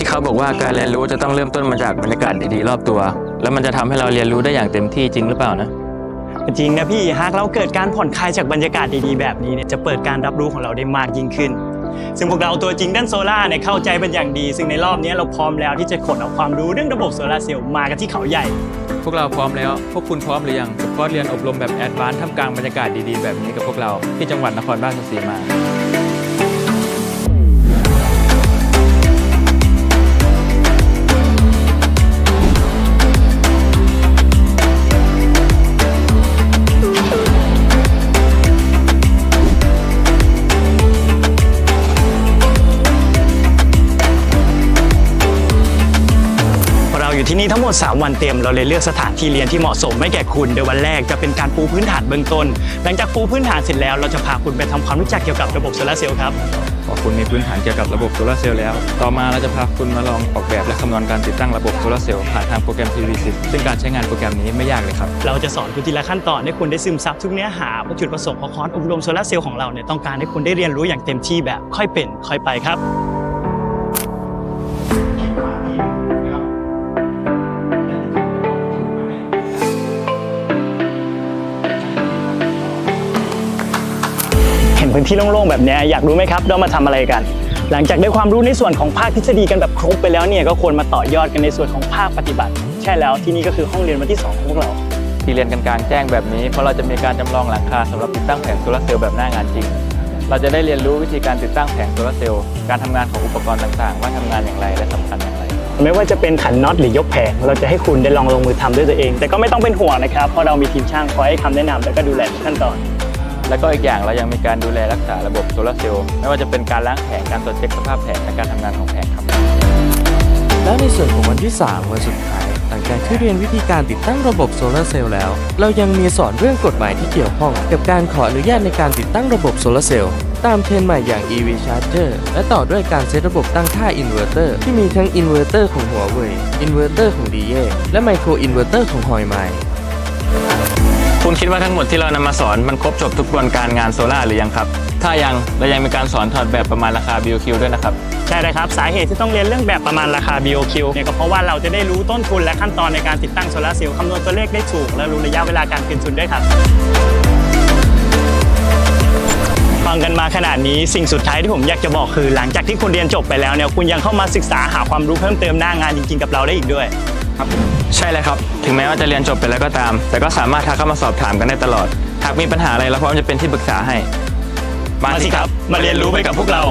ที่เขาบอกว่าการเรียนรู้จะต้องเริ่มต้นมาจากบรรยากาศดีๆรอบตัว แล้วมันจะทำให้เราเรียนรู้ได้อย่างเต็มที่จริงหรือเปล่านะ จริงนะพี่หากเราเกิดการผ่อนคลายจากบรรยากาศดีๆแบบนี้เนี่ยจะเปิดการรับรู้ของเราได้มากยิ่งขึ้น ซึ่งพวกเราตัวจริงด้านโซล่าร์เนี่ยเข้าใจเป็นอย่างดี ซึ่งในรอบนี้เราพร้อมแล้วที่จะขนเอาความรู้เรื่องระบบโซลาร์เซลล์มากันที่เขาใหญ่ พวกเราพร้อมแล้ว พวกคุณพร้อมหรือยังกับคอร์สเรียนอบรมแบบแอดวานซ์ท่ามกลางบรรยากาศดีๆแบบนี้กับพวกเราที่จังหวัดนครราชสีมา อเราอยู่ที่นี่ทั้งหมด 3 วันเต็มเราเลยเลือกสถานที่เรียนที่เหมาะสมให้แก่คุณโดยวันแรกจะเป็นการปูพื้นฐานเบื้องต้น หลังจากปูพื้นฐานเสร็จแล้วเราจะพาคุณไปทำความรู้จักเกี่ยวกับระบบโซลาร์เซลล์ครับพอคุณมีพื้นฐานเกี่ยวกับระบบโซลาร์เซลล์แล้ว ต่อมาเราจะพาคุณมาลองออกแบบและคำนวณการติดตั้งระบบโซลาร์เซลล์ผ่านทางโปรแกรม PV10 ซึ่งการใช้งานโปรแกรมนี้ไม่ยากเลยครับ เราจะสอนคุณทีละขั้นตอนให้คุณได้ซึมซับทุกเนื้อหาเพราะจุดประสงค์ของคอร์สอบรมโซลาร์เซลล์ของเราเนี่ยต้องการให้คุณได้เรียนรู้อย่างเต็มที่แบบค่อยเป็นค่อยไปครับ เห็นพื้นที่โล่งๆแบบเนี้ยอยากรู้ไหมครับเรามาทำอะไรกัน หลังจากได้ความรู้ในส่วนของภาคทฤษฎีกันแบบครบไปแล้วเนี่ยก็ควรมาต่อยอดกันในส่วนของภาคปฏิบัติ ใช่แล้วที่นี่ก็คือห้องเรียนวันที่สองของพวกเราที่เรียนกันกลารแจ้งแบบนี้เพราะเราจะมีการจำลองหลังคาสำหรับติดตั้งแผงโซลาร์เซลล์แบบหน้างานจริง เราจะได้เรียนรู้วิธีการติดตั้งแผงโซลาร์เซลล์การทำงานของอุปกรณ์ต่างๆ ว่าทำงานอย่างไรและสำคัญอย่างไรไม่ว่าจะเป็นขันน็อตหรือยกแผง เราจะให้คุณได้ลองลงมือทำด้วยตัวเอง แต่ก็ไม่ต้องเป็นห่วงนะครับเพราะเรามีทีมช่างคอยให้คำแนะนำและก็ดูแลทุกขั้นตอน แล้วก็อีกอย่างเรายังมีการดูแลรักษาระบบโซลาร์เซลล์ไม่ว่าจะเป็นการล้างแผงการตรวจเช็คสภาพแผงและการทำงานของแผงครับ แล้วในส่วนของวันที่ 3 วันสุดท้าย หลังจากที่เรียนวิธีการติดตั้งระบบโซลาร์เซลล์แล้ว เรายังมีสอนเรื่องกฎหมายที่เกี่ยวข้อง กับการขออนุญาตในการติดตั้งระบบโซลาร์เซลล์ตามเทรนใหม่อย่าง EV Charger และต่อด้วยการเซตระบบตั้งค่าอินเวอร์เตอร์ที่มีทั้งอินเวอร์เตอร์ของหัวเว่ยอินเวอร์เตอร์ของดีเย่และไมโครอินเวอร์เตอร์ของฮอยไม คุณคิดว่าทั้งหมดที่เรานำมาสอนมันครบจบทุกกระบวนการงานโซลาหรือยังครับ ถ้ายังเรายังมีการสอนถอดแบบประมาณราคา BOQ ด้วยนะครับ ใช่เลยครับ สาเหตุที่ต้องเรียนเรื่องแบบประมาณราคา BOQ เนี่ยก็เพราะว่าเราจะได้รู้ต้นทุนและขั้นตอนในการติดตั้งโซลาร์เซลล์คำนวณตัวเลขได้ถูก และรู้ระยะเวลาการคืนทุนด้วยครับฟังกันมาขนาดนี้สิ่งสุดท้ายที่ผมอยากจะบอกคือ หลังจากที่คุณเรียนจบไปแล้วเนี่ยคุณยังเข้ามาศึกษาหาความรู้เพิ่มเติมหน้างานจริงๆกับเราได้อีกด้วย ใช่เลยครับ ถึงแม้ว่าจะเรียนจบไปแล้วก็ตาม แต่ก็สามารถทักเข้ามาสอบถามกันได้ตลอด หากมีปัญหาอะไรเราพร้อมจะเป็นที่ปรึกษาให้ มาสิครับ มาเรียนรู้ไปกับพวกเรา